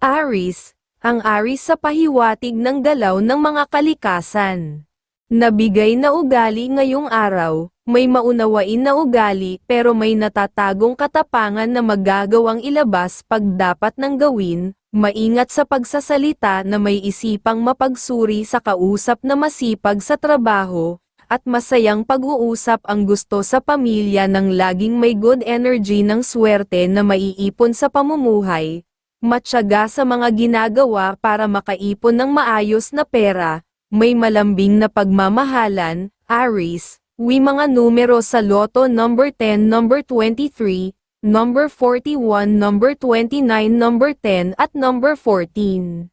Aris, ang Aris sa pahiwatig ng galaw ng mga kalikasan. Nabigay na ugali ngayong araw, may maunawain na ugali pero may natatagong katapangan na magagawang ilabas pag dapat nang gawin, maingat sa pagsasalita na may isipang mapagsuri sa kausap na masipag sa trabaho, at masayang pag-uusap ang gusto sa pamilya ng laging may good energy ng swerte na maiipon sa pamumuhay, matyaga sa mga ginagawa para makaipon ng maayos na pera, may malambing na pagmamahalan, Aries, wi mga numero sa loto number 10, number 23, number 41, number 29, number 10 at number 14.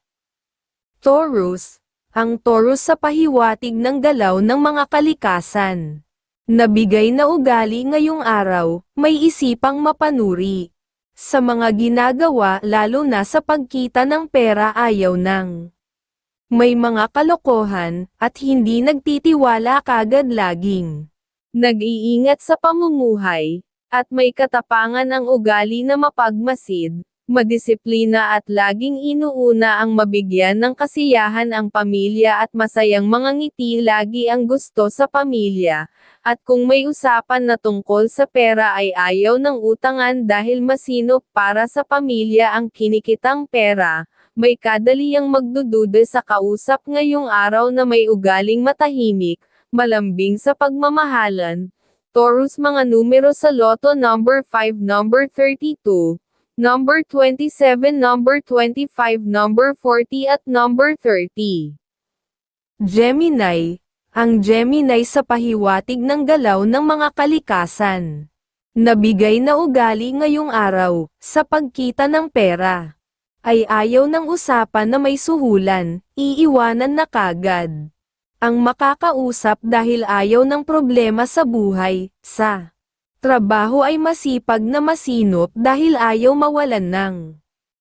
Taurus, ang Taurus sa pahiwatig ng galaw ng mga kalikasan. Nabigay na ugali ngayong araw, may isipang mapanuri. Sa mga ginagawa lalo na sa pagkita ng pera ayaw nang. May mga kalokohan, at hindi nagtitiwala kagad laging. Nag-iingat sa pamumuhay, at may katapangan ang ugali na mapagmasid, madisiplina at laging inuuna ang mabigyan ng kasiyahan ang pamilya at masayang mga ngiti lagi ang gusto sa pamilya, at kung may usapan na tungkol sa pera ay ayaw ng utangan dahil masinop para sa pamilya ang kinikitang pera, may kadaliyang magdududa sa kausap ngayong araw na may ugaling matahimik, malambing sa pagmamahalan. Taurus mga numero sa loto number 5 number 32, number 27 number 25 number 40 at number 30. Gemini, ang Gemini sa pahiwatig ng galaw ng mga kalikasan. Nabigay na ugali ngayong araw, sa pagkita ng pera ay ayaw ng usapan na may suhulan, iiwanan na kagad. Ang makakausap dahil ayaw ng problema sa buhay, sa trabaho ay masipag na masinop dahil ayaw mawalan ng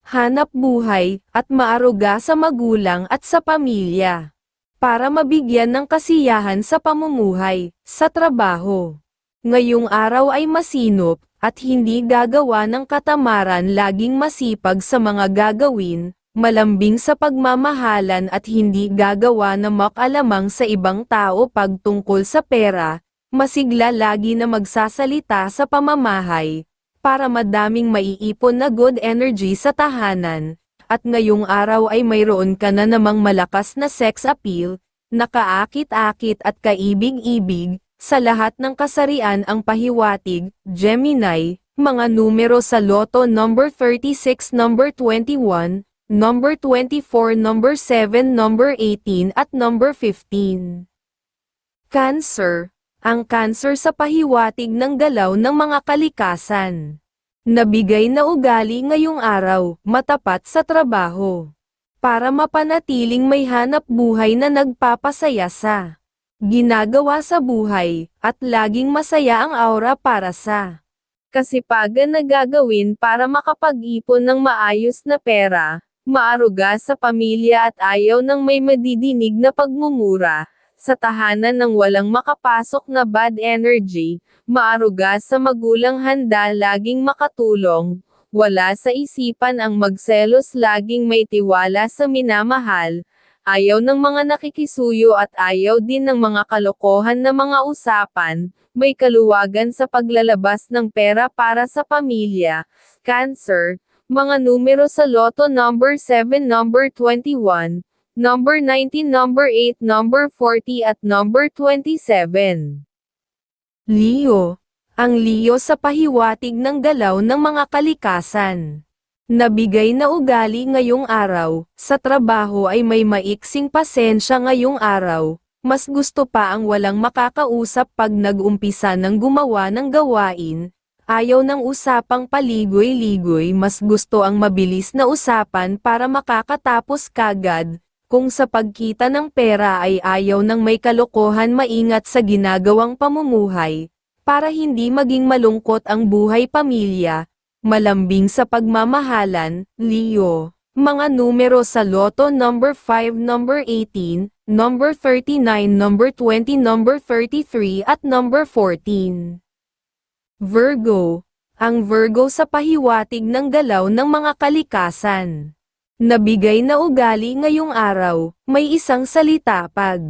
hanap buhay, at maaruga sa magulang at sa pamilya. Para mabigyan ng kasiyahan sa pamumuhay, sa trabaho. Ngayong araw ay masinop, at hindi gagawa ng katamaran laging masipag sa mga gagawin, malambing sa pagmamahalan at hindi gagawa ng makalamang sa ibang tao pagtungkol sa pera, masigla lagi na magsasalita sa pamamahay, para madaming maiipon na good energy sa tahanan, at ngayong araw ay mayroon ka na namang malakas na sex appeal, nakaakit-akit at kaibig-ibig, sa lahat ng kasarian ang pahiwatig, Gemini, mga numero sa loto number 36 number 21, number 24 number 7 number 18 at number 15. Cancer, ang cancer sa pahiwatig ng galaw ng mga kalikasan. Nabigay na ugali ngayong araw, matapat sa trabaho. Para mapanatiling may hanap buhay na nagpapasaya sa ginagawa sa buhay, at laging masaya ang aura para sa kasipagan na gagawin para makapag-ipon ng maayos na pera, maaruga sa pamilya at ayaw ng may madidinig na pagmumura, sa tahanan ng walang makapasok na bad energy, maaruga sa magulang handa laging makatulong, wala sa isipan ang magselos laging may tiwala sa minamahal, ayaw ng mga nakikisuyo at ayaw din ng mga kalokohan na mga usapan, may kaluwagan sa paglalabas ng pera para sa pamilya. Cancer, mga numero sa loto number 7 number 21, number 19 number 8 number 40 at number 27. Leo, ang Leo sa pahiwatig ng galaw ng mga kalikasan. Nabigay na ugali ngayong araw, sa trabaho ay may maiksing pasensya ngayong araw, mas gusto pa ang walang makakausap pag nag-umpisa ng gumawa ng gawain, ayaw ng usapang paligoy-ligoy. Mas gusto ang mabilis na usapan para makakatapos kagad, kung sa pagkita ng pera ay ayaw ng may kalokohan maingat sa ginagawang pamumuhay, para hindi maging malungkot ang buhay pamilya, malambing sa pagmamahalan, Leo. Mga numero sa loto number 5 number 18, number 39 number 20 number 33 at number 14. Virgo. Ang Virgo sa pahiwatig ng galaw ng mga kalikasan. Nabigay na ugali ngayong araw, may isang salita pag.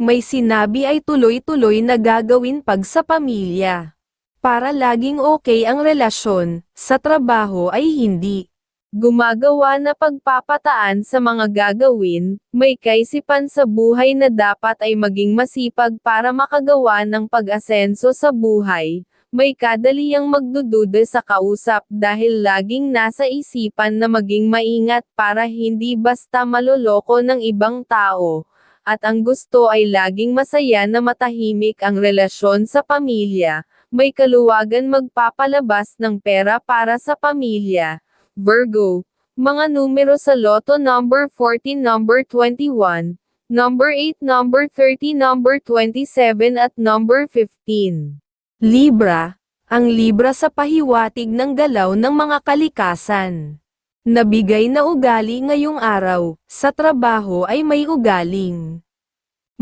May sinabi ay tuloy-tuloy na gagawin pag sa pamilya. Para laging okay ang relasyon, sa trabaho ay hindi. Gumagawa na pagpapataan sa mga gagawin, may kaisipan sa buhay na dapat ay maging masipag para makagawa ng pag-asenso sa buhay, may kadaliyang magdududa sa kausap dahil laging nasa isipan na maging maingat para hindi basta maloloko ng ibang tao, at ang gusto ay laging masaya na matahimik ang relasyon sa pamilya, may kaluwagan magpapalabas ng pera para sa pamilya. Virgo, mga numero sa loto number 14 number 21, number 8 number 30 number 27 at number 15. Libra, ang Libra sa pahiwatig ng galaw ng mga kalikasan. Nabigay na ugali ngayong araw, sa trabaho ay may ugaling.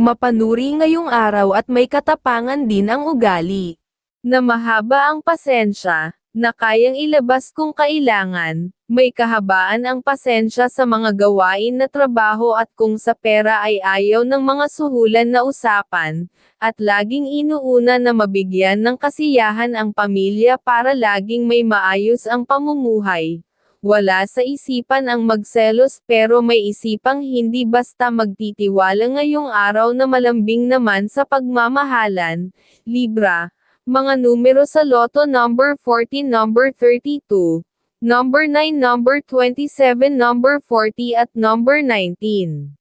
Mapanuri ngayong araw at may katapangan din ang ugali. Na mahaba ang pasensya, na kayang ilabas kung kailangan, may kahabaan ang pasensya sa mga gawain na trabaho at kung sa pera ay ayaw ng mga suhulan na usapan, at laging inuuna na mabigyan ng kasiyahan ang pamilya para laging may maayos ang pamumuhay. Wala sa isipan ang magselos pero may isipang hindi basta magtitiwala ngayong araw na malambing naman sa pagmamahalan. Libra, mga numero sa loto number 14 number 32, number 9 number 27 number 40 at number 19.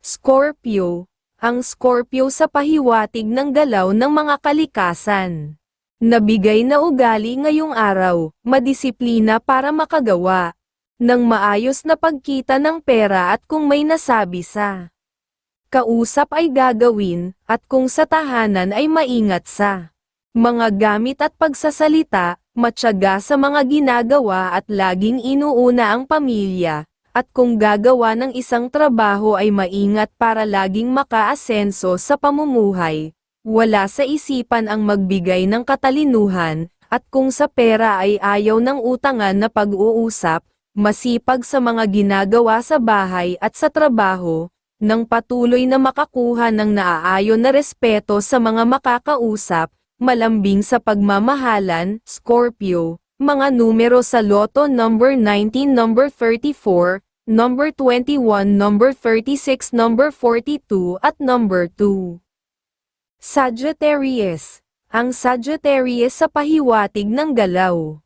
Scorpio, ang Scorpio sa pahiwatig ng galaw ng mga kalikasan. Nabigay na ugali ngayong araw, madisiplina para makagawa ng maayos na pagkita ng pera at kung may nasabi sa kausap ay gagawin, at kung sa tahanan ay maingat sa mga gamit at pagsasalita, matyaga sa mga ginagawa at laging inuuna ang pamilya, at kung gagawa ng isang trabaho ay maingat para laging makaasenso sa pamumuhay. Wala sa isipan ang magbigay ng katalinuhan, at kung sa pera ay ayaw ng utangan na pag-uusap, masipag sa mga ginagawa sa bahay at sa trabaho, nang patuloy na makakuha ng naaayon na respeto sa mga makakausap, malambing sa pagmamahalan, Scorpio, mga numero sa loto number 19 number 34, number 21 number 36 number 42 at number 2. Sagittarius, ang Sagittarius sa pahiwatig ng galaw.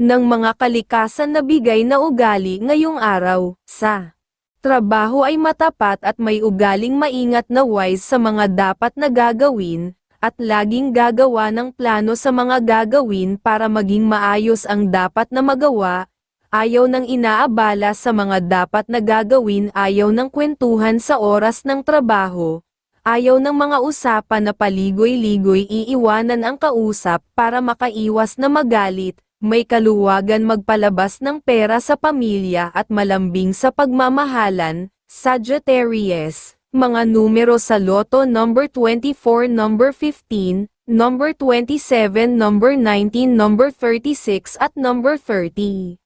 Ng mga kalikasan na bigay na ugali ngayong araw, sa trabaho ay matapat at may ugaling maingat na wise sa mga dapat na gagawin, at laging gagawa ng plano sa mga gagawin para maging maayos ang dapat na magawa, ayaw ng inaabala sa mga dapat na gagawin ayaw ng kwentuhan sa oras ng trabaho, ayaw ng mga usapan na paligoy-ligoy iiwanan ang kausap para makaiwas na magalit, may kaluwagan magpalabas ng pera sa pamilya at malambing sa pagmamahalan, Sagittarius mga numero sa loto number 24 number 15, number 27 number 19 number 36 at number 30.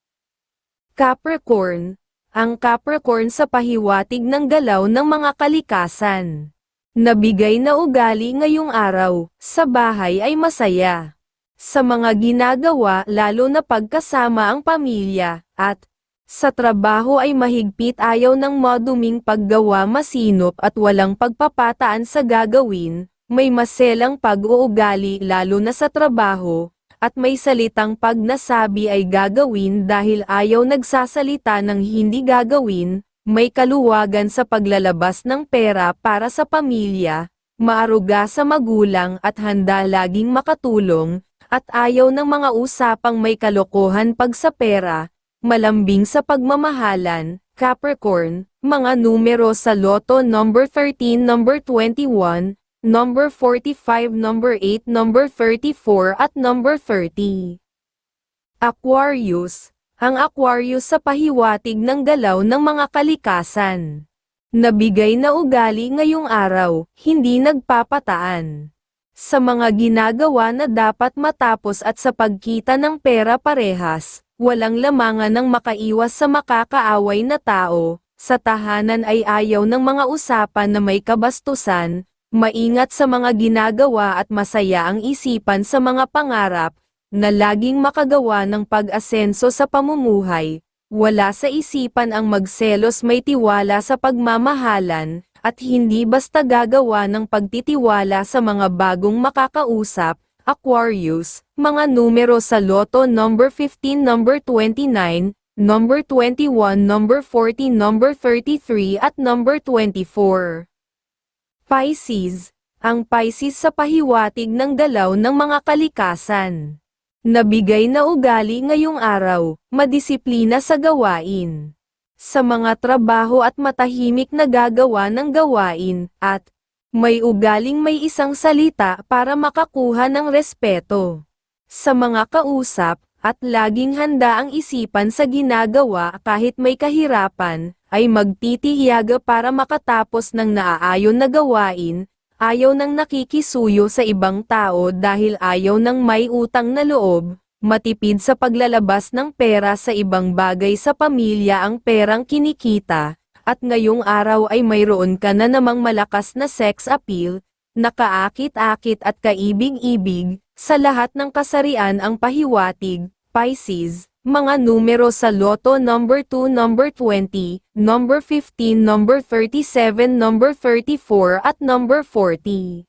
Capricorn, ang Capricorn sa pahiwatig ng galaw ng mga kalikasan. Nabigay na ugali ngayong araw, sa bahay ay masaya. Sa mga ginagawa lalo na pagkasama ang pamilya, at sa trabaho ay mahigpit ayaw ng maduming paggawa masinop at walang pagpapataan sa gagawin, may maselang pag-uugali lalo na sa trabaho, at may salitang pag nasabi ay gagawin dahil ayaw nagsasalita ng hindi gagawin, may kaluwagan sa paglalabas ng pera para sa pamilya, maaruga sa magulang at handa laging makatulong, at ayaw ng mga usapang may kalokohan pag sa pera, malambing sa pagmamahalan, Capricorn, mga numero sa loto number 13 number 21, number 45 number 8 number 34 at number 30. Aquarius, ang Aquarius sa pahiwatig ng galaw ng mga kalikasan. Nabigay na ugali ngayong araw, hindi nagpapataan. Sa mga ginagawa na dapat matapos at sa pagkita ng pera parehas, walang lamangan ng makaiwas sa makakaaway na tao, sa tahanan ay ayaw ng mga usapan na may kabastusan, maingat sa mga ginagawa at masaya ang isipan sa mga pangarap, na laging makagawa ng pag-asenso sa pamumuhay, wala sa isipan ang magselos may tiwala sa pagmamahalan, at hindi basta gagawa ng pagtitiwala sa mga bagong makakausap, Aquarius, mga numero sa loto number 15, number 29, number 21, number 40, number 33 at number 24. Pisces, ang Pisces sa pahiwatig ng galaw ng mga kalikasan. Nabigay na ugali ngayong araw, madisiplina sa gawain. Sa mga trabaho at matahimik na gagawa ng gawain, at may ugaling may isang salita para makakuha ng respeto. Sa mga kausap, at laging handa ang isipan sa ginagawa kahit may kahirapan, ay magtitiyaga para makatapos ng naaayon na gawain, ayaw nang nakikisuyo sa ibang tao dahil ayaw ng may utang na loob, matipid sa paglalabas ng pera sa ibang bagay sa pamilya ang perang kinikita, at ngayong araw ay mayroon ka na namang malakas na sex appeal, nakaakit-akit at kaibig-ibig, sa lahat ng kasarian ang pahiwatig, Pisces, mga numero sa loto number 2, number 20, number 15, number 37, number 34 at number 40.